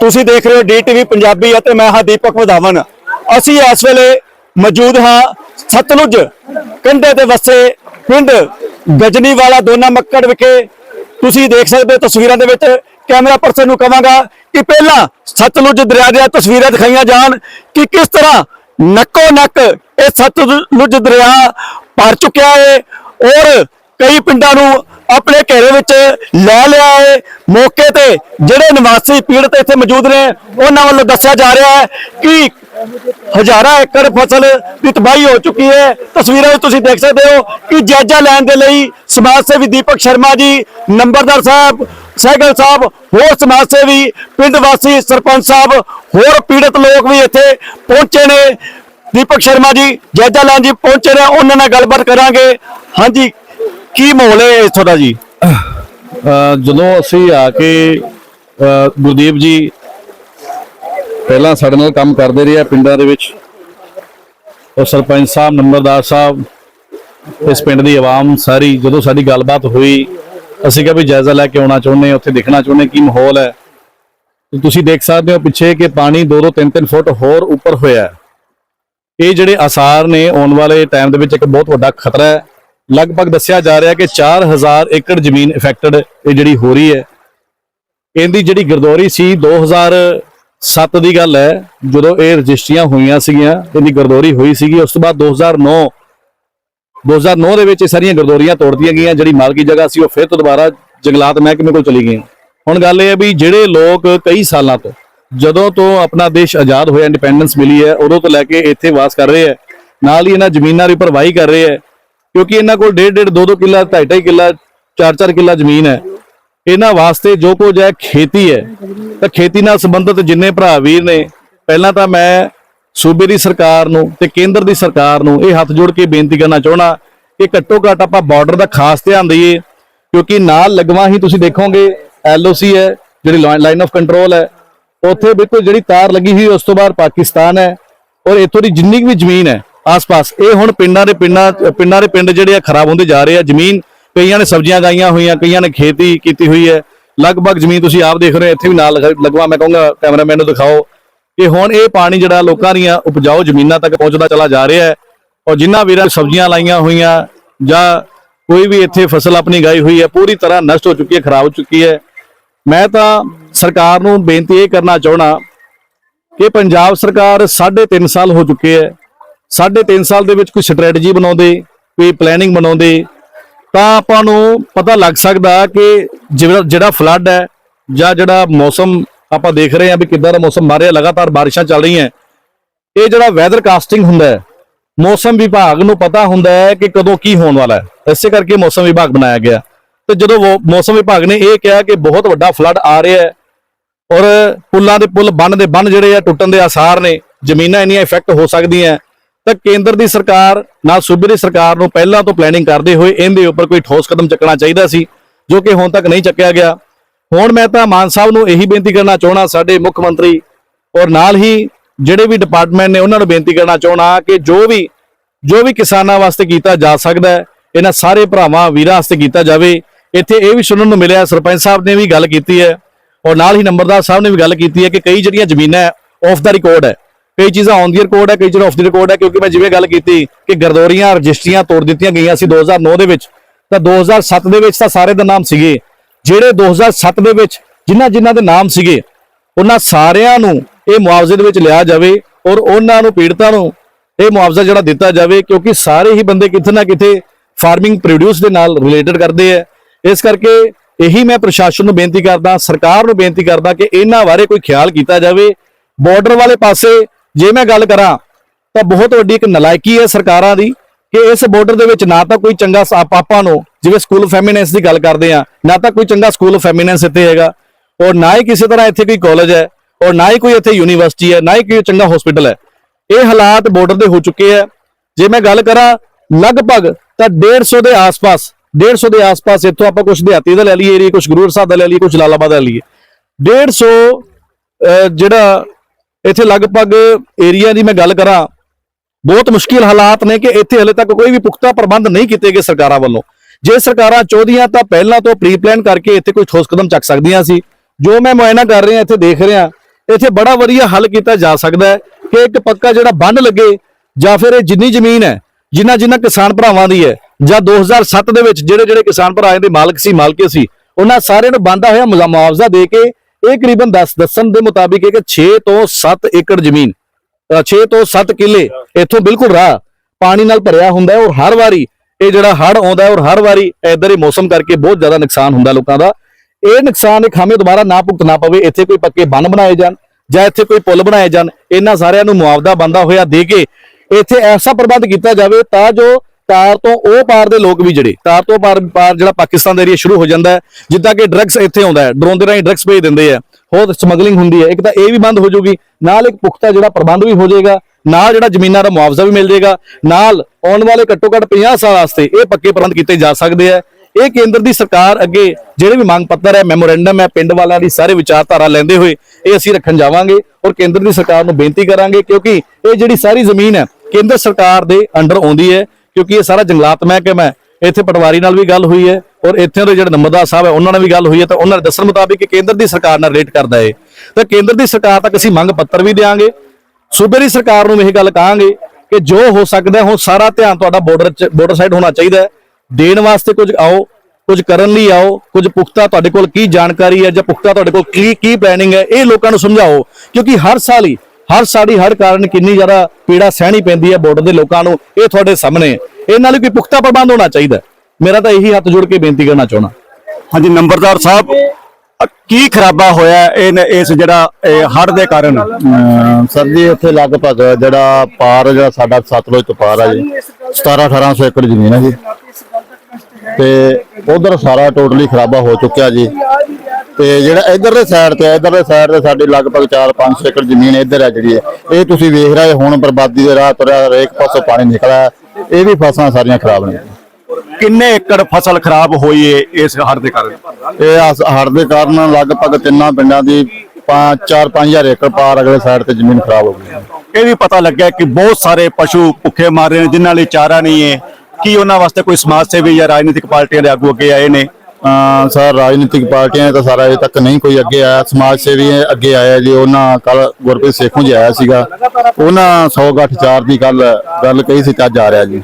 ਤੁਸੀਂ ਦੇਖ ਰਹੇ ਹੋ ਡੀਟੀਵੀ ਪੰਜਾਬੀ ਅਤੇ ਮੈਂ ਹਾਂ ਦੀਪਕ ਵਧਾਵਨ। ਅਸੀਂ ਇਸ ਵੇਲੇ ਮੌਜੂਦ ਹਾਂ ਸਤਲੁਜ ਕੰਢੇ ਤੇ ਵਸੇ ਪਿੰਡ ਗਜਨੀ ਵਾਲਾ ਦੋਨਾ ਮੱਕੜ ਵਿਖੇ। ਤੁਸੀਂ ਦੇਖ ਸਕਦੇ ਹੋ ਤਸਵੀਰਾਂ ਦੇ ਵਿੱਚ ਕੈਮਰਾ ਪਰਸਨ ਨੂੰ ਕਹਾਂਗਾ ਕਿ ਪਹਿਲਾਂ ਸਤਲੁਜ ਦਰਿਆ ਦੀਆਂ ਤਸਵੀਰਾਂ ਦਿਖਾਈਆਂ ਜਾਣ ਕਿ ਕਿਸ ਤਰ੍ਹਾਂ ਨੱਕੋ ਨੱਕ ਇਹ ਸਤਲੁਜ ਦਰਿਆ ਭਰ ਚੁੱਕਿਆ ਹੈ ਔਰ ਕਈ ਪਿੰਡਾਂ ਨੂੰ ਆਪਣੇ ਘੇਰੇ ਵਿੱਚ ਲੈ ਲਿਆ ਹੈ। ਮੌਕੇ ਤੇ ਜਿਹੜੇ ਨਿਵਾਸੀ ਪੀੜਤ ਇੱਥੇ ਮੌਜੂਦ ਨੇ, ਉਹਨਾਂ ਵੱਲੋਂ ਦੱਸਿਆ ਜਾ ਰਿਹਾ ਹੈ ਕਿ ਹਜ਼ਾਰਾਂ ਏਕੜ ਫਸਲ ਦੀ ਤਬਾਹੀ ਹੋ ਚੁੱਕੀ ਹੈ। ਤਸਵੀਰਾਂ ਵਿੱਚ ਤੁਸੀਂ ਦੇਖ ਸਕਦੇ ਹੋ ਕਿ ਜਾਇਜ਼ਾ ਲੈਣ ਦੇ ਲਈ ਸਮਾਜ ਸੇਵੀ ਦੀਪਕ ਸ਼ਰਮਾ ਜੀ, ਨੰਬਰਦਾਰ ਸਾਹਿਬ, ਸਹਿਗਲ ਸਾਹਿਬ, ਹੋਰ ਸਮਾਜ ਸੇਵੀ, ਪਿੰਡ ਵਾਸੀ ਸਰਪੰਚ ਸਾਹਿਬ, ਹੋਰ ਪੀੜਤ ਲੋਕ ਵੀ ਇੱਥੇ ਪਹੁੰਚੇ ਨੇ। ਦੀਪਕ ਸ਼ਰਮਾ ਜੀ, ਜਾਇਜ਼ਾ ਲੈਣ ਜੀ ਪਹੁੰਚੇ ਨੇ, ਉਹਨਾਂ ਨਾਲ ਗੱਲਬਾਤ ਕਰਾਂਗੇ। ਹਾਂਜੀ ਕੀ ਮਾਹੌਲ ਹੈ ਇੱਥੋਂ ਦਾ ਜੀ? ਜਦੋਂ ਅਸੀਂ ਆ ਕੇ ਗੁਰਦੀਪ ਜੀ ਪਹਿਲਾਂ ਸਾਡੇ ਨਾਲ ਕੰਮ ਕਰਦੇ ਰਹੇ ਆ ਪਿੰਡਾਂ ਦੇ ਵਿੱਚ, ਉਹ ਸਰਪੰਚ ਸਾਹਿਬ, ਨੰਬਰਦਾਰ ਸਾਹਿਬ, ਇਸ ਪਿੰਡ ਦੀ ਆਵਾਮ ਸਾਰੀ, ਜਦੋਂ ਸਾਡੀ ਗੱਲਬਾਤ ਹੋਈ, ਅਸੀਂ ਕਿਹਾ ਵੀ ਜਾਇਜ਼ਾ ਲੈ ਕੇ ਆਉਣਾ ਚਾਹੁੰਦੇ ਉੱਥੇ ਦੇਖਣਾ ਚਾਹੁੰਦੇ ਕੀ ਮਾਹੌਲ ਹੈ। ਤੁਸੀਂ ਦੇਖ ਸਕਦੇ ਹੋ ਪਿੱਛੇ ਕਿ ਪਾਣੀ 2-2 3-3 ਫੁੱਟ ਹੋਰ ਉੱਪਰ ਹੋਇਆ ਇਹ ਜਿਹੜੇ ਆਸਾਰ ਨੇ ਆਉਣ ਵਾਲੇ ਟਾਈਮ ਦੇ ਵਿੱਚ ਇੱਕ ਬਹੁਤ ਵੱਡਾ ਖਤਰਾ ਹੈ। ਲਗਭਗ ਦੱਸਿਆ ਜਾ ਰਿਹਾ ਕਿ 4000 ਏਕੜ ਜ਼ਮੀਨ ਇਫੈਕਟਡ ਇਹ ਜਿਹੜੀ ਹੋ ਰਹੀ ਹੈ। ਇਹਦੀ ਜਿਹੜੀ ਗਰਦੌਰੀ ਸੀ 2007 ਦੀ ਗੱਲ ਹੈ, ਜਦੋਂ ਇਹ ਰਜਿਸਟਰੀਆਂ ਹੋਈਆਂ ਸੀਗੀਆਂ, ਇਹਦੀ ਗਰਦੌਰੀ ਹੋਈ ਸੀਗੀ। ਉਸ ਤੋਂ ਬਾਅਦ 2009 2009 ਦੇ ਵਿੱਚ ਇਹ ਸਾਰੀਆਂ ਗਰਦੌਰੀਆਂ ਤੋੜਦੀਆਂ ਗਈਆਂ, ਜਿਹੜੀ ਮਾਲਕੀ ਜਗ੍ਹਾ ਸੀ, ਉਹ ਫਿਰ ਤੋਂ ਦੁਬਾਰਾ ਜੰਗਲਾਤ ਮਹਿਕਮੇ ਕੋਲ ਚਲੀ ਗਈਆਂ। ਹੁਣ ਗੱਲ ਇਹ ਹੈ ਵੀ ਜਿਹੜੇ ਲੋਕ ਕਈ ਸਾਲਾਂ ਤੋਂ, ਜਦੋਂ ਤੋਂ ਆਪਣਾ ਦੇਸ਼ ਆਜ਼ਾਦ ਹੋਇਆ ਇੰਡੀਪੈਂਡੈਂਸ ਮਿਲੀ ਹੈ, ਉਦੋਂ ਤੋਂ ਲੈ ਕੇ ਇੱਥੇ ਵਾਸ ਕਰ ਰਹੇ ਹੈ, ਨਾਲ ਹੀ ਇਹਨਾਂ ਜ਼ਮੀਨਾਂ ਦੀ ਭਰਵਾਈ ਕਰ ਰਹੇ ਹੈ ਕਿਉਂਕਿ ਇਹਨਾਂ ਕੋਲ ਡੇਢ ਡੇਢ ਦੋ ਦੋ ਕਿੱਲਾ, ਢਾਈ ਢਾਈ ਕਿੱਲਾ, ਚਾਰ ਚਾਰ ਕਿੱਲਾ ਜ਼ਮੀਨ ਹੈ। ਇਹਨਾਂ ਵਾਸਤੇ ਜੋ ਕੁਝ ਹੈ, ਖੇਤੀ ਹੈ। ਤਾਂ ਖੇਤੀ ਨਾਲ ਸੰਬੰਧਿਤ ਜਿੰਨੇ ਭਰਾ ਵੀਰ ਨੇ, ਪਹਿਲਾਂ ਤਾਂ ਮੈਂ ਸੂਬੇ ਦੀ ਸਰਕਾਰ ਨੂੰ ਤੇ ਕੇਂਦਰ ਦੀ ਸਰਕਾਰ ਨੂੰ ਇਹ ਹੱਥ ਜੋੜ ਕੇ ਬੇਨਤੀ ਕਰਨਾ ਚਾਹਣਾ ਕਿ ਘੱਟੋ ਘੱਟ ਆਪਾਂ ਬਾਰਡਰ ਦਾ ਖਾਸ ਧਿਆਨ ਦਈਏ, ਕਿਉਂਕਿ ਨਾਲ ਲਗਵਾ ਹੀ ਤੁਸੀਂ ਦੇਖੋਗੇ ਐਲਓਸੀ ਹੈ, ਜਿਹੜੀ ਲਾਈਨ ਆਫ ਕੰਟਰੋਲ ਹੈ। ਉੱਥੇ ਬਿਲਕੁਲ ਜਿਹੜੀ ਤਾਰ ਲੱਗੀ ਹੋਈ, ਉਸ ਤੋਂ ਬਾਅਦ ਪਾਕਿਸਤਾਨ ਹੈ। ਔਰ ਇੱਥੋਂ ਦੀ ਜਿੰਨੀ ਕੁ ਵੀ ਜ਼ਮੀਨ ਹੈ ਆਸ-ਪਾਸ। ਇਹ ਹੁਣ ਪਿੰਡਾਂ ਦੇ ਪਿੰਡਾਂ ਪਿੰਡਾਂ ਦੇ ਪਿੰਡ ਜਿਹੜੇ ਆ ਖਰਾਬ ਹੁੰਦੇ ਜਾ ਰਹੇ ਆ। ਜ਼ਮੀਨ ਕਈਆਂ ਨੇ ਸਬਜ਼ੀਆਂ ਗਾਈਆਂ ਹੋਈਆਂ, ਕਈਆਂ ਨੇ ਖੇਤੀ ਕੀਤੀ ਹੋਈ ਹੈ। ਲਗਭਗ ਜ਼ਮੀਨ ਤੁਸੀਂ ਆਪ ਦੇਖ ਰਹੇ ਹੋ, ਇੱਥੇ ਵੀ ਨਾਲ ਲਗਾ- ਲਗਵਾ ਮੈਂ ਕਹੂੰਗਾ, ਕੈਮਰਾਮੈਨ ਨੂੰ ਦਿਖਾਓ ਕਿ ਹੁਣ ਇਹ ਪਾਣੀ ਜਿਹੜਾ ਲੋਕਾਂ ਦੀਆਂ ਉਪਜਾਊ ਜ਼ਮੀਨਾਂ ਤੱਕ ਪਹੁੰਚਦਾ ਚਲਾ ਜਾ ਰਿਹਾ ਹੈ। ਔਰ ਜਿਨ੍ਹਾਂ ਵੀਰਾਂ ਨੇ ਸਬਜ਼ੀਆਂ ਲਾਈਆਂ ਹੋਈਆਂ ਜਾਂ ਕੋਈ ਵੀ ਇੱਥੇ ਫਸਲ ਆਪਣੀ ਗਾਈ ਹੋਈ ਹੈ, ਪੂਰੀ ਤਰ੍ਹਾਂ ਨਸ਼ਟ ਹੋ ਚੁੱਕੀ ਹੈ, ਖਰਾਬ ਹੋ ਚੁੱਕੀ ਹੈ। ਮੈਂ ਤਾਂ ਸਰਕਾਰ ਨੂੰ ਬੇਨਤੀ ਇਹ ਕਰਨਾ ਚਾਹਣਾ ਕਿ ਪੰਜਾਬ ਸਰਕਾਰ 3.5 ਸਾਲ ਹੋ ਚੁੱਕੇ ਹੈ। 3.5 ਸਾਲ ਦੇ ਵਿੱਚ ਕੋਈ ਸਟ੍ਰੈਟਜੀ ਬਣਾਉਂਦੇ, ਕੋਈ ਪਲੈਨਿੰਗ ਬਣਾਉਂਦੇ, ਤਾਂ ਆਪਾਂ ਨੂੰ ਪਤਾ ਲੱਗ ਸਕਦਾ ਕਿ ਜਿਹੜਾ ਜਿਹੜਾ ਫਲੱਡ ਹੈ ਜਾਂ ਜਿਹੜਾ ਮੌਸਮ ਆਪਾਂ ਦੇਖ ਰਹੇ ਹਾਂ ਵੀ ਕਿੱਦਾਂ ਦਾ ਮੌਸਮ, ਮਾਰ ਰਿਹਾ, ਲਗਾਤਾਰ ਬਾਰਿਸ਼ਾਂ ਚੱਲ ਰਹੀਆਂ। ਇਹ ਜਿਹੜਾ ਵੈਦਰ ਕਾਸਟਿੰਗ ਹੁੰਦਾ ਹੈ, ਮੌਸਮ ਵਿਭਾਗ ਨੂੰ ਪਤਾ ਹੁੰਦਾ ਹੈ ਕਿ ਕਦੋਂ ਕੀ ਹੋਣ ਵਾਲਾ ਹੈ। ਇਸੇ ਕਰਕੇ ਮੌਸਮ ਵਿਭਾਗ ਬਣਾਇਆ ਗਿਆ। ਤੇ ਜਦੋਂ ਮੌਸਮ ਵਿਭਾਗ ਨੇ ਇਹ ਕਿਹਾ ਕਿ ਬਹੁਤ ਵੱਡਾ ਫਲੱਡ ਆ ਰਿਹਾ ਹੈ ਔਰ ਪੁੱਲਾਂ ਦੇ ਪੁੱਲ ਬੰਨ ਦੇ ਬੰਨ ਜਿਹੜੇ ਆ, ਟੁੱਟਣ ਦੇ ਆਸਾਰ ਨੇ, ਜ਼ਮੀਨਾਂ ਇੰਨੀਆਂ ਇਫੈਕਟ ਹੋ ਸਕਦੀਆਂ ਤਾਂ ਕੇਂਦਰ ਦੀ ਸਰਕਾਰ ਨਾਲ ਸੂਬੇ ਦੀ ਸਰਕਾਰ ਨੂੰ ਪਹਿਲਾਂ ਤੋਂ ਪਲੈਨਿੰਗ ਕਰਦੇ ਹੋਏ ਇਹਦੇ ਉੱਪਰ ਕੋਈ ਠੋਸ ਕਦਮ ਚੱਕਣਾ ਚਾਹੀਦਾ ਸੀ, ਜੋ ਕਿ ਹੁਣ ਤੱਕ ਨਹੀਂ ਚੱਕਿਆ ਗਿਆ। ਹੁਣ ਮੈਂ ਤਾਂ ਮਾਨ ਸਾਹਿਬ ਨੂੰ ਇਹੀ ਬੇਨਤੀ ਕਰਨਾ ਚਾਹਣਾ ਸਾਡੇ ਮੁੱਖ ਮੰਤਰੀ ਔਰ ਨਾਲ ਹੀ ਜਿਹੜੇ ਵੀ ਡਿਪਾਰਟਮੈਂਟ ਨੇ ਉਹਨਾਂ ਨੂੰ ਬੇਨਤੀ ਕਰਨਾ ਚਾਹਣਾ ਕਿ ਜੋ ਵੀ ਜੋ ਵੀ ਕਿਸਾਨਾਂ ਵਾਸਤੇ ਕੀਤਾ ਜਾ ਸਕਦਾ ਇਹਨਾਂ ਸਾਰੇ ਭਰਾਵਾਂ, ਵੀਰਾਂ ਵਾਸਤੇ ਕੀਤਾ ਜਾਵੇ। ਇੱਥੇ ਇਹ ਵੀ ਸੁਣਨ ਨੂੰ ਮਿਲਿਆ, ਸਰਪੰਚ ਸਾਹਿਬ ਨੇ ਵੀ ਗੱਲ ਕੀਤੀ ਹੈ ਔਰ ਨਾਲ ਹੀ ਨੰਬਰਦਾਰ ਸਾਹਿਬ ਨੇ ਵੀ ਗੱਲ ਕੀਤੀ ਹੈ ਕਿ ਕਈ ਜਿਹੜੀਆਂ ਜ਼ਮੀਨਾਂ ਆਫ ਦਾ ਰਿਕਾਰਡ ਹੈ। ਕਈ ਚੀਜ਼ਾਂ ਔਨ ਦੀ ਰਿਕਾਰਡ ਹੈ, ਕਈ ਚੀਜ਼ਾਂ ਆਫ ਦੀ ਰਿਕਾਰਡ ਹੈ, ਕਿਉਂਕਿ ਮੈਂ ਜਿਵੇਂ ਗੱਲ ਕੀਤੀ ਕਿ ਗਰਦੌਰੀਆਂ ਰਜਿਸਟਰੀਆਂ ਤੋੜ ਦਿੱਤੀਆਂ ਗਈਆਂ ਸੀ 2009 ਦੇ ਵਿੱਚ, ਤਾਂ 2007 ਦੇ ਵਿੱਚ ਤਾਂ ਸਾਰੇ ਦਾ ਨਾਮ ਸੀਗੇ। ਜਿਹੜੇ 2007 ਦੇ ਵਿੱਚ ਜਿਨ੍ਹਾਂ ਜਿਨ੍ਹਾਂ ਦੇ ਨਾਮ ਸੀਗੇ, ਉਹਨਾਂ ਸਾਰਿਆਂ ਨੂੰ ਇਹ ਮੁਆਵਜ਼ੇ ਦੇ ਵਿੱਚ ਲਿਆ ਜਾਵੇ ਔਰ ਉਹਨਾਂ ਨੂੰ, ਪੀੜਤਾਂ ਨੂੰ ਇਹ ਮੁਆਵਜ਼ਾ ਜਿਹੜਾ ਦਿੱਤਾ ਜਾਵੇ, ਕਿਉਂਕਿ ਸਾਰੇ ਹੀ ਬੰਦੇ ਕਿਤੇ ਨਾ ਕਿਤੇ ਫਾਰਮਿੰਗ ਪ੍ਰੋਡਿਊਸ ਦੇ ਨਾਲ ਰਿਲੇਟਡ ਕਰਦੇ ਆ। ਇਸ ਕਰਕੇ ਇਹੀ ਮੈਂ ਪ੍ਰਸ਼ਾਸਨ ਨੂੰ ਬੇਨਤੀ ਕਰਦਾ, ਸਰਕਾਰ ਨੂੰ ਬੇਨਤੀ ਕਰਦਾ ਕਿ ਇਹਨਾਂ ਬਾਰੇ ਕੋਈ ਖਿਆਲ ਕੀਤਾ ਜਾਵੇ। ਬਾਰਡਰ ਵਾਲੇ ਪਾਸੇ ਜੇ ਮੈਂ ਗੱਲ ਕਰਾਂ ਤਾਂ ਬਹੁਤ ਵੱਡੀ ਇੱਕ ਨਲਾਇਕੀ ਹੈ ਸਰਕਾਰਾਂ ਦੀ ਕਿ ਇਸ ਬਾਰਡਰ ਦੇ ਵਿੱਚ ਨਾ ਤਾਂ ਕੋਈ ਚੰਗਾ ਆਪਾਂ ਨੂੰ ਜਿਵੇਂ ਸਕੂਲ ਫੈਮਿਨੈਂਸ ਦੀ ਗੱਲ ਕਰਦੇ ਆ ਨਾ ਤਾਂ ਕੋਈ ਚੰਗਾ ਸਕੂਲ ਫੈਮਿਨੈਂਸ ਇੱਥੇ ਹੈਗਾ ਔਰ ਨਾ ਹੀ ਕਿਸੇ ਤਰ੍ਹਾਂ ਇੱਥੇ ਕੋਈ ਕਾਲਜ ਹੈ ਔਰ ਨਾ ਹੀ ਕੋਈ ਇੱਥੇ ਯੂਨੀਵਰਸਿਟੀ ਹੈ ਨਾ ਹੀ ਕੋਈ ਚੰਗਾ ਹਸਪੀਟਲ ਹੈ। ਇਹ ਹਾਲਾਤ ਬਾਰਡਰ ਦੇ ਹੋ ਚੁੱਕੇ ਆ ਜੇ ਮੈਂ ਗੱਲ ਕਰਾਂ ਲਗਭਗ ਤਾਂ 150 ਦੇ ਆਸ-ਪਾਸ 150 ਦੇ ਆਸ-ਪਾਸ ਇੱਥੋਂ ਆਪਾਂ ਕੁਝ ਦਿਹਾਤੀ ਦਾ ਲੈ ਲਈਏ ਏਰੀਆ ਕੁਝ ਗੁਰੂ ਸਾਹਿਬ ਦਾ ਲੈ ਲਈਏ ਕੁਝ ਲਾਲਾਬਾਦ ਦਾ ਲੈ ਲਈਏ। 150 ਅਹ, ਜਿਹੜਾ ਇੱਥੇ ਲਗਭਗ ਏਰੀਆ ਦੀ ਮੈਂ ਗੱਲ ਕਰਾਂ, ਬਹੁਤ ਮੁਸ਼ਕਿਲ ਹਾਲਾਤ ਨੇ ਕਿ ਇੱਥੇ ਹਲੇ ਤੱਕ ਕੋਈ ਵੀ ਪੁਖਤਾ ਪ੍ਰਬੰਧ ਨਹੀਂ ਕੀਤੇ ਗਏ ਸਰਕਾਰਾਂ ਵੱਲੋਂ। ਜੇ ਸਰਕਾਰਾਂ ਚਾਹੁੰਦੀਆਂ ਤਾਂ ਪਹਿਲਾਂ ਤੋਂ ਪ੍ਰੀ ਪਲਾਨ ਕਰਕੇ ਇੱਥੇ ਕੋਈ ਠੋਸ ਕਦਮ ਚੱਕ ਸਕਦੀਆਂ ਸੀ। ਜੋ ਮੈਂ ਮੁਆਇਨਾ ਕਰ ਰਿਹਾ, ਇੱਥੇ ਦੇਖ ਰਿਹਾ, ਇੱਥੇ ਬੜਾ ਵਧੀਆ ਹੱਲ ਕੀਤਾ ਜਾ ਸਕਦਾ ਹੈ ਕਿ ਇੱਕ ਪੱਕਾ ਜਿਹੜਾ ਬੰਨ ਲੱਗੇ ਜਾਂ ਫਿਰ ਇਹ ਜਿੰਨੀ ਜ਼ਮੀਨ ਹੈ, ਜਿੰਨਾ ਜਿੰਨਾ ਕਿਸਾਨ ਭਰਾਵਾਂ ਦੀ ਹੈ, ਜਾਂ 2007 ਦੇ ਵਿੱਚ ਜਿਹੜੇ ਜਿਹੜੇ ਕਿਸਾਨ ਭਰਾ ਦੇ ਮਾਲਕ ਸੀ, ਮਾਲਕੇ ਸੀ, ਉਹਨਾਂ ਸਾਰਿਆਂ ਨੂੰ ਬੰਦਾ ਹੋਇਆ ਮੁਆਵਜ਼ਾ ਦੇ ਕੇ ਇਹ ਕਰੀਬਨ 10 ਦੱਸਣ ਦੇ ਮੁਤਾਬਿਕ ਹੈ ਕਿ 6 ਤੋਂ 7 ਏਕੜ ਜ਼ਮੀਨ 6 ਤੋਂ 7 ਕਿੱਲੇ ਇੱਥੋਂ ਬਿਲਕੁਲ ਰਾਹ ਪਾਣੀ ਨਾਲ ਭਰਿਆ ਹੁੰਦਾ ਹੈ ਔਰ ਹਰ ਵਾਰੀ ਇਹ ਜਿਹੜਾ ਹੜ ਆਉਂਦਾ ਹੈ ਔਰ ਹਰ ਵਾਰੀ ਇਧਰ ਹੀ ਮੌਸਮ ਕਰਕੇ ਬਹੁਤ ਜ਼ਿਆਦਾ ਨੁਕਸਾਨ ਹੁੰਦਾ ਲੋਕਾਂ ਦਾ। ਇਹ ਨੁਕਸਾਨ ਇਹ ਖਾਮੇ ਦੁਬਾਰਾ ਨਾ ਭੁਗਤਣਾ ਪਵੇ, ਇੱਥੇ ਕੋਈ ਪੱਕੇ ਬੰਨ ਬਣਾਏ ਜਾਣ ਜਾਂ ਇੱਥੇ ਕੋਈ ਪੁਲ ਬਣਾਏ ਜਾਣ, ਇਹਨਾਂ ਸਾਰਿਆਂ ਨੂੰ ਮੁਆਵਜ਼ਾ ਬੰਦਾ ਹੋਇਆ ਦੇ ਕੇ ਇੱਥੇ ਐਸਾ ਪ੍ਰਬੰਧ ਕੀਤਾ ਜਾਵੇ ਤਾਂ ਜੋ ਤਾਰ ਤੋਂ ਉਹ ਪਾਰ ਦੇ ਲੋਕ ਵੀ ਜਿਹੜੇ, ਤਾਰ ਤੋਂ ਪਾਰ ਪਾਰ ਜਿਹੜਾ ਪਾਕਿਸਤਾਨ ਦਾ ਏਰੀਆ ਸ਼ੁਰੂ ਹੋ ਜਾਂਦਾ ਹੈ, ਜਿੱਦਾਂ ਕਿ ਡਰੱਗਸ ਇੱਥੇ ਆਉਂਦਾ ਹੈ, ਡਰੋਨ ਦੇ ਰਾਹੀਂ ਡਰੱਗਸ ਭੇਜ ਦਿੰਦੇ ਆ ਹੋਰ ਸਮਗਲਿੰਗ ਹੁੰਦੀ ਹੈ, ਇੱਕ ਤਾਂ ਇਹ ਵੀ ਬੰਦ ਹੋ ਜਾਊਗੀ, ਨਾਲ ਇੱਕ ਪੁਖਤਾ ਜਿਹੜਾ ਪ੍ਰਬੰਧ ਵੀ ਹੋ ਜਾਏਗਾ, ਨਾਲ ਜਿਹੜਾ ਜ਼ਮੀਨਾਂ ਦਾ ਮੁਆਵਜ਼ਾ ਵੀ ਮਿਲ ਜਾਏਗਾ, ਨਾਲ ਆਉਣ ਵਾਲੇ ਘੱਟੋ ਘੱਟ 50 ਸਾਲ ਵਾਸਤੇ ਇਹ ਪੱਕੇ ਪ੍ਰਬੰਧ ਕੀਤੇ ਜਾ ਸਕਦੇ ਆ ਇਹ ਕੇਂਦਰ ਦੀ ਸਰਕਾਰ ਅੱਗੇ ਜਿਹੜੇ ਵੀ ਮੰਗ ਪੱਤਰ ਹੈ ਮੈਮੋਰੈਂਡਮ ਹੈ, ਪਿੰਡ ਵਾਲਿਆਂ ਦੀ ਸਾਰੇ ਵਿਚਾਰਧਾਰਾ ਲੈਂਦੇ ਹੋਏ ਇਹ ਅਸੀਂ ਰੱਖਣ ਜਾਵਾਂਗੇ ਔਰ ਕੇਂਦਰ ਦੀ ਸਰਕਾਰ ਨੂੰ ਬੇਨਤੀ ਕਰਾਂਗੇ ਕਿਉਂਕਿ ਇਹ ਜਿਹੜੀ ਸਾਰੀ ਜ਼ਮੀਨ ਹੈ, ਕੇਂਦਰ ਸਰਕਾਰ ਦੇ ਅੰਡਰ ਆਉਂਦੀ ਹੈ ਕਿਉਂਕਿ ਇਹ ਸਾਰਾ ਜੰਗਲਾਤ ਮਹਿਕਮਾ ਹੈ। ਇੱਥੇ ਪਟਵਾਰੀ ਨਾਲ ਵੀ ਗੱਲ ਹੋਈ ਹੈ ਔਰ ਇੱਥੇ ਦੇ ਜਿਹੜੇ ਨੰਬਰਦਾਰ ਸਾਹਿਬ ਹੈ, ਉਹਨਾਂ ਨਾਲ ਵੀ ਗੱਲ ਹੋਈ ਹੈ ਤਾਂ ਉਹਨਾਂ ਦੇ ਦੱਸਣ ਮੁਤਾਬਿਕ ਕਿ ਕੇਂਦਰ ਦੀ ਸਰਕਾਰ ਨਾਲ ਰਿਲੇਟ ਕਰਦਾ ਹੈ। ਤਾਂ ਕੇਂਦਰ ਦੀ ਸਰਕਾਰ ਤੱਕ ਅਸੀਂ ਮੰਗ ਪੱਤਰ ਵੀ ਦੇਵਾਂਗੇ ਸੂਬੇ ਦੀ ਸਰਕਾਰ ਨੂੰ ਇਹ ਗੱਲ ਕਹਾਂਗੇ ਕਿ ਜੋ ਹੋ ਸਕਦਾ ਹੁਣ ਸਾਰਾ ਧਿਆਨ ਤੁਹਾਡਾ ਬਾਰਡਰ ਚ ਬਾਰਡਰ ਸਾਈਡ ਹੋਣਾ ਚਾਹੀਦਾ ਹੈ। ਦੇਣ ਵਾਸਤੇ ਕੁਝ ਆਓ, ਕੁਝ ਕਰਨ ਲਈ ਆਓ, ਕੁਝ ਪੁਖਤਾ ਤੁਹਾਡੇ ਕੋਲ ਕੀ ਜਾਣਕਾਰੀ ਹੈ ਜਾਂ ਪੁਖਤਾ ਤੁਹਾਡੇ ਕੋਲ ਕੀ ਕੀ ਪਲੈਨਿੰਗ ਹੈ, ਇਹ ਲੋਕਾਂ ਨੂੰ ਸਮਝਾਓ। ਕਿਉਂਕਿ ਹਰ ਸਾਲ ਹੀ ਹਰ ਹੀ ਹੜ ਕਾਰਨ ਕਿੰਨੀ ਜ਼ਿਆਦਾ ਪੀੜਾ ਸਹਿਣੀ ਪੈਂਦੀ ਹੈ ਬਾਰਡਰ ਦੇ ਲੋਕਾਂ ਨੂੰ ਇਹ ਤੁਹਾਡੇ ਸਾਹਮਣੇ। ਹੈ। ਇਹ ਨਾਲ ਕੋਈ ਪੁਖਤਾ ਪ੍ਰਬੰਧ ਹੋਣਾ ਚਾਹੀਦਾ। ਮੇਰਾ ਤਾਂ ਇਹੀ ਹੱਥ ਜੋੜ ਕੇ ਬੇਨਤੀ ਕਰਨਾ ਚਾਹੁੰਦਾ। ਹਾਂਜੀ ਨੰਬਰਦਾਰ ਸਾਹਿਬ ਕੀ ਖਰਾਬਾ ਹੋਇਆ ਇਹ ਇਸ ਜਿਹੜਾ ਹੜ ਦੇ ਕਾਰਨ? ਸਰ ਜੀ ਇੱਥੇ ਲਗਭਗ ਜਿਹੜਾ ਪਾਰ ਜਿਹੜਾ ਸਾਡਾ ਸਤਲੁਜ ਤੋਂ ਪਾਰ ਆ ਜੀ। 17 1800 ਏਕੜ ਜ਼ਮੀਨ ਹੈ ਜੀ। ਤੇ ਉਧਰ ਸਾਰਾ ਟੋਟਲੀ ਖਰਾਬਾ ਹੋ ਚੁੱਕਿਆ ਜੀ। ਤੇ ਜਿਹੜਾ ਇਧਰਲੇ ਸਾਈਡ ਤੇ ਇਧਰਲੇ ਸਾਈਡ ਤੇ ਸਾਡੀ ਲਗਭਗ 4-500 ਏਕੜ ਜ਼ਮੀਨ ਇੱਧਰ ਹੈ ਜਿਹੜੀ। ਇਹ ਤੁਸੀਂ ਵੇਖ ਰਹੇ ਹੁਣ ਬਰਬਾਦੀ ਦੇ ਰਾਹ ਤੁਰਿਆ ਹਰੇਕ ਪਾਸੋਂ ਪਾਣੀ ਨਿਕਲਿਆ। ਇਹ ਵੀ ਫਸਲਾਂ ਸਾਰੀਆਂ ਖਰਾਬ ਨੇ। ਕਿੰਨੇ ਏਕੜ ਫਸਲ ਖਰਾਬ ਹੋਈ ਏ ਇਸ ਹੜ ਦੇ ਕਾਰਨ? ਇਹ ਹੜ੍ਹ ਦੇ ਕਾਰਨ ਲਗਭਗ ਤਿੰਨਾਂ ਪਿੰਡਾਂ ਦੀ 5-4-5000 ਏਕੜ ਪਾਰ ਅਗਲੇ ਸਾਈਡ ਤੇ ਜ਼ਮੀਨ ਖਰਾਬ ਹੋ ਗਈ ਇਹ ਵੀ ਪਤਾ ਲੱਗਿਆ ਕਿ ਬਹੁਤ ਸਾਰੇ ਪਸ਼ੂ ਭੁੱਖੇ ਮਰ ਰਹੇ ਨੇ ਜਿਨ੍ਹਾਂ ਲਈ ਚਾਰਾ ਨਹੀਂ ਹੈ ਕੀ ਉਹਨਾਂ ਵਾਸਤੇ ਕੋਈ ਸਮਾਜ ਸੇਵੀ ਜਾਂ ਰਾਜਨੀਤਿਕ ਪਾਰਟੀਆਂ ਦੇ ਆਗੂ ਅੱਗੇ ਆਏ ਨੇ? ਸਰ ਰਾਜਨੀਤਿਕ ਪਾਰਟੀਆਂ ਤਾਂ ਸਾਰਾ ਅਜੇ ਤੱਕ ਨਹੀਂ ਕੋਈ ਅੱਗੇ ਆਇਆ। ਸਮਾਜ ਸੇਵੀ ਅੱਗੇ ਆਇਆ ਜੀ। ਉਹਨਾਂ ਕੱਲ ਗੁਰਪ੍ਰੀਤ ਸੇਖੋਂ ਜੀ ਆਇਆ ਸੀਗਾ। ਉਹਨਾਂ 100 ਗੱਠ ਚਾਰ ਦੀ ਗੱਲ ਗੱਲ ਕਹੀ ਸੀ ਤੇ ਆ ਰਿਹਾ ਜੀ।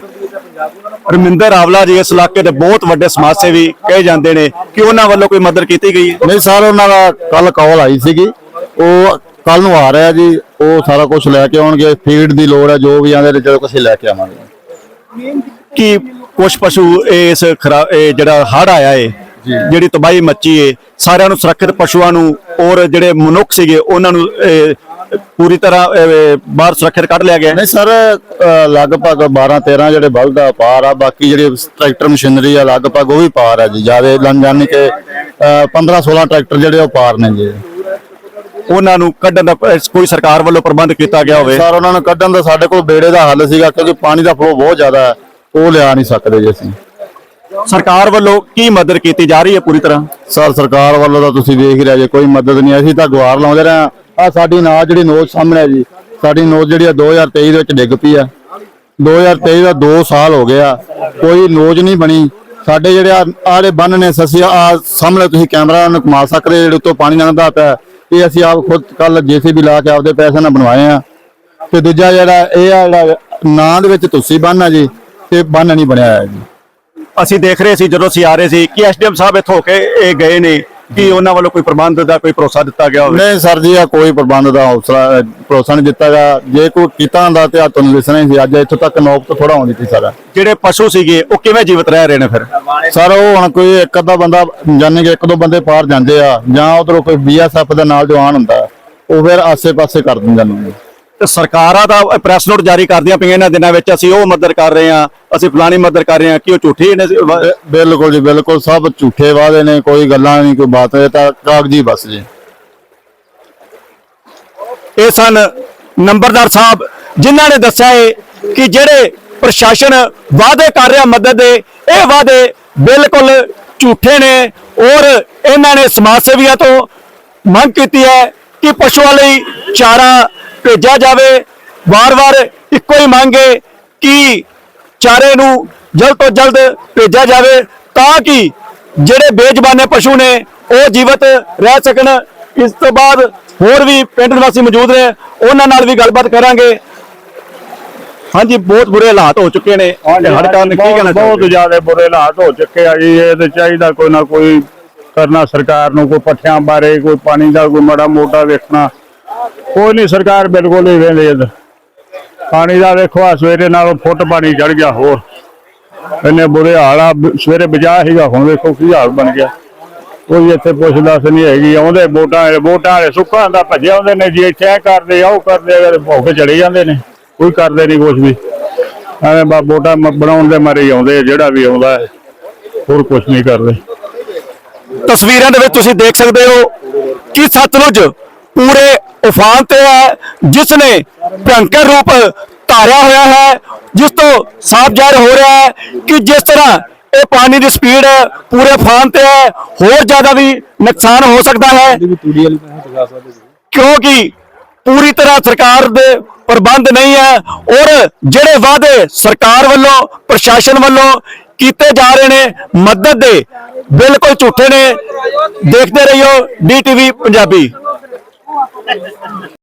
ਰਮਿੰਦਰ ਆਵਲਾ ਜੀ ਇਸ ਇਲਾਕੇ ਦੇ ਬਹੁਤ ਵੱਡੇ ਸਮਾਜ ਸੇਵੀ ਕਹੇ ਜਾਂਦੇ ਨੇ ਕਿ ਉਹਨਾਂ ਵੱਲੋਂ ਕੋਈ ਮਦਦ ਕੀਤੀ ਗਈ? ਹੈ ਨਹੀਂ ਸਰ ਉਹਨਾਂ ਦਾ ਕੱਲ ਕਾਲ ਆਈ ਸੀਗੀ। ਉਹ ਕੱਲ ਨੂੰ ਆ ਰਿਹਾ ਜੀ। ਉਹ ਸਾਰਾ ਕੁਝ ਲੈ ਕੇ ਆਉਣਗੇ। ਫੀਡ ਦੀ ਲੋੜ ਹੈ ਜੋ ਵੀ ਆਂਦੇ ਨੇ ਜਦੋਂ ਕੁਝ ਲੈ ਕੇ ਆਵਾਂਗੇ। ਕਿ ਕੁਝ ਪਸ਼ੂ ਇਸ ਜਿਹੜਾ ਹੜ ਆਇਆ ਏ ਜਿਹੜੀ ਤਬਾਹੀ ਮੱਚੀ ਏ ਸਾਰਿਆਂ ਨੂੰ ਸੁਰੱਖਿਅਤ ਪਸ਼ੂਆਂ ਨੂੰ ਔਰ ਜਿਹੜੇ ਮਨੁੱਖ ਸੀਗੇ ਉਹਨਾਂ ਨੂੰ ਪੂਰੀ ਤਰ੍ਹਾਂ ਬਾਹਰ ਸੁਰੱਖਿਅਤ ਕੱਢ ਲਿਆ ਗਿਆ। ਨਹੀਂ ਸਰ ਲਗਭਗ 12 13 ਜਿਹੜੇ ਬਲਦ ਆ ਪਾਰ ਆ ਬਾਕੀ ਜਿਹੜੀ ਟਰੈਕਟਰ ਮਸ਼ੀਨਰੀ ਆ ਲਗਭਗ ਉਹ ਵੀ ਪਾਰ ਆ ਜੀ। ਜ਼ਿਆਦਾ ਜਾਣੀ ਕਿ 15 16 ਟਰੈਕਟਰ ਜਿਹੜੇ ਉਹ ਪਾਰ ਨੇ ਜੀ। ਉਹਨਾਂ ਨੂੰ ਕੱਢਣ ਦਾ ਕੋਈ ਸਰਕਾਰ ਵੱਲੋਂ ਪ੍ਰਬੰਧ ਕੀਤਾ ਗਿਆ ਹੋਵੇ। ਸਰ ਉਹਨਾਂ ਨੂੰ ਕੱਢਣ ਦਾ ਸਾਡੇ ਕੋਲ ਬੇੜੇ ਦਾ ਹੱਲ ਸੀਗਾ ਕਿਉਂਕਿ ਪਾਣੀ ਦਾ ਫਲੋ ਬਹੁਤ ਜ਼ਿਆਦਾ ਹੈ ਉਹ ਲਿਆ ਨਹੀਂ ਸਕਦੇ ਜੀ ਅਸੀਂ। ਸਰਕਾਰ ਵੱਲੋਂ ਕੀ ਮਦਦ ਕੀਤੀ ਜਾ ਰਹੀ ਹੈ ਪੂਰੀ ਤਰ੍ਹਾਂ? ਸਰ, ਸਰਕਾਰ ਵੱਲੋਂ ਤਾਂ ਤੁਸੀਂ ਦੇਖ ਹੀ ਰਹੇ ਜੇ ਕੋਈ ਮਦਦ ਨਹੀਂ ਅਸੀਂ ਤਾਂ ਗੁਹਾਰ ਲਾਉਂਦੇ ਰਹੇ ਆ ਸਾਡੀ ਨਾਜ ਜਿਹੜੀ ਨੋਟ ਸਾਹਮਣੇ ਹੈ ਜੀ, ਸਾਡੀ ਨੋਟ ਜਿਹੜੀ ਆ 2023 ਦੇ ਵਿੱਚ ਡਿੱਗ ਪਈ ਆ। 2023 ਦਾ 2 ਸਾਲ ਹੋ ਗਿਆ, ਕੋਈ ਨੋਜ ਨਹੀਂ ਬਣੀ। ਸਾਡੇ ਜਿਹੜੇ ਆ ਆੜੇ ਬੰਨ ਨੇ ਸਸੀ ਆ ਸਾਹਮਣੇ ਤੁਸੀਂ ਕੈਮਰਾ ਨੂੰ ਕਮਾ ਸਕਦੇ ਜਿਹੜੇ ਉੱਤੋਂ ਪਾਣੀ ਲੰਘਦਾ ਪਿਆ ਇਹ ਅਸੀਂ ਆਪ ਖੁਦ ਕੱਲ ਜੀਸੀਬੀ ਲਾ ਕੇ ਆਪਦੇ ਪੈਸੇ ਨਾਲ ਬਣਵਾਏ ਆ। ਤੇ ਦੂਜਾ ਜਿਹੜਾ, ਇਹ ਆ ਜਿਹੜਾ ਨਾਂ ਦੇ ਵਿੱਚ ਤੁਸੀਂ ਬੰਨ ਆ ਜੀ ਤੇ ਬੰਨ ਨਹੀਂ ਬਣਿਆ ਹੈ ਜੀ। ਅਸੀਂ ਦੇਖ ਰਹੇ ਸੀ ਜਦੋਂ ਅਸੀਂ ਆ ਰਹੇ ਸੀ ਕਿ ਐਸਡੀਐਮ ਸਾਹਿਬ ਇੱਥੋਂ ਕੇ ਇਹ ਗਏ ਨੇ ਕਿ ਉਹਨਾਂ ਵੱਲੋਂ ਕੋਈ ਪ੍ਰਬੰਧ ਦਾ ਕੋਈ ਭਰੋਸਾ ਦਿੱਤਾ ਗਿਆ ਹੋਵੇ? ਨਹੀਂ ਸਰ ਜੀ ਆ ਕੋਈ ਪ੍ਰਬੰਧ ਦਾ ਹੌਸਲਾ ਭਰੋਸਾ ਨਹੀਂ ਦਿੱਤਾ ਗਿਆ। ਜੇ ਕੋਈ ਕੀਤਾ ਹੁੰਦਾ ਤੇ ਆ ਤੁਹਾਨੂੰ ਦੱਸਣਾ ਸੀ। ਅੱਜ ਇੱਥੋਂ ਤੱਕ ਨੌਬਤ ਥੋੜਾ ਆਉਂਦੀ ਸੀ ਸਰ। ਜਿਹੜੇ ਪਸ਼ੂ ਸੀਗੇ ਉਹ ਕਿਵੇਂ ਜੀਵਤ ਰਹਿ ਰਹੇ ਨੇ ਫਿਰ? ਸਰ ਉਹ ਹੁਣ ਕੋਈ ਇੱਕ ਅੱਧਾ ਬੰਦਾ ਜਾਣੇ ਕਿ ਇੱਕ ਦੋ ਬੰਦੇ ਪਾਰ ਜਾਂਦੇ ਆ ਜਾਂ ਉਧਰੋਂ ਕੋਈ ਬੀਐਸਐਫ ਦੇ ਨਾਲ ਜਵਾਨ ਹੁੰਦਾ ਉਹ ਫਿਰ ਆਸੇ-ਪਾਸੇ ਕਰ ਦਿੰਦੇ ਨੇ। ਤੇ ਸਰਕਾਰਾਂ ਦਾ ਪ੍ਰੈਸ ਨੋਟ ਜਾਰੀ ਕਰਦੀਆਂ ਪਈਆਂ ਇਹਨਾਂ ਦਿਨਾਂ ਵਿੱਚ ਅਸੀਂ ਉਹ ਮਦਦ ਕਰ ਰਹੇ ਹਾਂ ਅਸੀਂ ਫਲਾਣੀ ਮਦਦ ਕਰ ਰਹੇ ਹਾਂ ਕਿ ਉਹ ਝੂਠੀ ਨੇ ਬਿਲਕੁਲ ਜੀ ਬਿਲਕੁਲ ਸਭ ਝੂਠੇ ਵਾਅਦੇ ਨੇ ਕੋਈ ਗੱਲਾਂ ਨਹੀਂ ਕੋਈ ਬਾਤ ਇਹ ਤਾਂ ਕਾਗਜ਼ੀ ਬਸ ਜੀ। ਇਹ ਸਨ ਨੰਬਰਦਾਰ ਸਾਹਿਬ ਜਿਨ੍ਹਾਂ ਨੇ ਦੱਸਿਆ ਹੈ ਕਿ ਜਿਹੜੇ ਪ੍ਰਸ਼ਾਸਨ ਵਾਅਦੇ ਕਰ ਰਿਹਾ ਮਦਦ ਦੇ ਇਹ ਵਾਅਦੇ ਬਿਲਕੁਲ ਝੂਠੇ ਨੇ ਔਰ ਇਹਨਾਂ ਨੇ ਸਮਾਜ ਸੇਵੀਆਂ ਤੋਂ ਮੰਗ ਕੀਤੀ ਹੈ ਕਿ ਪਸ਼ੂਆਂ ਲਈ ਚਾਰਾ ਭੇਜਿਆ ਜਾਵੇ। ਵਾਰ-ਵਾਰ ਇੱਕੋ ਹੀ ਮੰਗ ਹੈ ਕਿ ਚਾਰੇ ਨੂੰ ਜਲਦ ਤੋਂ ਜਲਦ ਭੇਜਿਆ ਜਾਵੇ ਤਾਂ ਕਿ ਜਿਹੜੇ ਬੇਜ਼ਬਾਨੇ ਪਸ਼ੂ ਨੇ ਉਹ ਜੀਵਤ ਰਹਿ ਸਕਣ। ਇਸ ਤੋਂ ਬਾਅਦ ਹੋਰ ਵੀ ਪਿੰਡ ਨਿਵਾਸੀ ਮੌਜੂਦ ਨੇ ਉਹਨਾਂ ਨਾਲ ਵੀ ਗੱਲਬਾਤ ਕਰਾਂਗੇ। ਹਾਂਜੀ ਬਹੁਤ ਬੁਰੇ ਹਾਲਾਤ ਹੋ ਚੁੱਕੇ ਨੇ। ਤੇ ਹੜ੍ਹ ਕਾਰਨ ਕੀ ਕਹਿਣਾ ਬਹੁਤ ਜ਼ਿਆਦਾ ਬੁਰੇ ਹਾਲਾਤ ਹੋ ਚੁੱਕੇ ਆ ਜੀ। ਇਹ ਤੇ ਚਾਹੀਦਾ ਕੋਈ ਨਾ ਕੋਈ ਕਰਨਾ ਸਰਕਾਰ ਨੂੰ ਕੋਈ ਪੱਠਿਆਂ ਬਾਰੇ ਕੋਈ ਪਾਣੀ ਦਾ ਕੋਈ ਮਾੜਾ ਮੋਟਾ ਵੇਖਣਾ। ਕੋਈ ਨਹੀਂ ਸਰਕਾਰ ਬਿਲਕੁਲ ਹੀ ਵੇਲੇ ਇੱਧਰ ਪਾਣੀ ਦਾ ਵੇਖੋ ਆ ਸਵੇਰੇ ਨਾਲੋਂ ਫੁੱਟ ਪਾਣੀ ਚੜ ਗਿਆ, ਹੋਰ। ਇੰਨੇ ਬੁਰੇ ਹਾਲ ਆ ਸਵੇਰੇ ਬਜਾ ਸੀਗਾ, ਹੁਣ ਵੇਖੋ ਕੀ ਹਾਲ ਬਣ ਗਿਆ। ਕੋਈ ਇੱਥੇ ਪੁੱਛਦਾ ਨਹੀਂ ਹੈਗੀ, ਆਉਂਦੇ ਵੋਟਾਂ ਵਾਲੇ ਵੋਟਾਂ ਵਾਲੇ ਸੁੱਕਾ ਦਾ ਭੱਜੇ ਆਉਂਦੇ ਨੇ, ਜੀ ਇੱਥੇ ਇਹ ਕਰਦੇ ਆ ਉਹ ਕਰਦੇ, ਅਗਰ ਭੁੱਖ ਚੜੇ ਜਾਂਦੇ ਨੇ, ਕੋਈ ਕਰਦੇ ਨਹੀਂ ਕੁਝ ਵੀ। ਐਵੇਂ ਬਾ ਵੋਟਾਂ ਬਣਾਉਣ ਦੇ ਮਾਰੇ ਆਉਂਦੇ ਜਿਹੜਾ ਵੀ ਆਉਂਦਾ ਹੋਰ ਕੁਝ ਨਹੀਂ ਕਰਦੇ। ਤਸਵੀਰਾਂ ਦੇ ਵਿੱਚ ਤੁਸੀਂ ਦੇਖ ਸਕਦੇ ਹੋ ਕਿ ਸਤਲੁਜ ਪੂਰੇ ਉਫਾਨ ਤੇ ਹੈ ਜਿਸ ਨੇ ਭਿਅੰਕਰ ਰੂਪ ਧਾਰਿਆ ਹੋਇਆ ਹੈ, ਜਿਸ ਤੋਂ ਸਾਫ਼ ਜ਼ਾਹਿਰ ਹੋ ਰਿਹਾ ਹੈ ਕਿ ਜਿਸ ਤਰ੍ਹਾਂ ਇਹ ਪਾਣੀ ਦੀ ਸਪੀਡ ਪੂਰੇ ਉਫਾਨ ਤੇ ਹੈ, ਹੋਰ ਜ਼ਿਆਦਾ ਵੀ ਨੁਕਸਾਨ ਹੋ ਸਕਦਾ ਹੈ। ਕਿਉਂਕਿ ਪੂਰੀ ਤਰ੍ਹਾਂ ਸਰਕਾਰ ਦੇ ਪ੍ਰਬੰਧ ਨਹੀਂ ਹੈ ਔਰ ਜਿਹੜੇ ਵਾਅਦੇ ਸਰਕਾਰ ਵੱਲੋਂ, ਪ੍ਰਸ਼ਾਸਨ ਵੱਲੋਂ ਕੀਤੇ ਜਾ ਰਹੇ ਨੇ, ਮਦਦ ਦੇ ਬਿਲਕੁਲ ਝੂਠੇ ਨੇ। ਦੇਖਦੇ ਰਹੀਓ ਡੀਟੀਵੀ ਪੰਜਾਬੀ। 话说的有点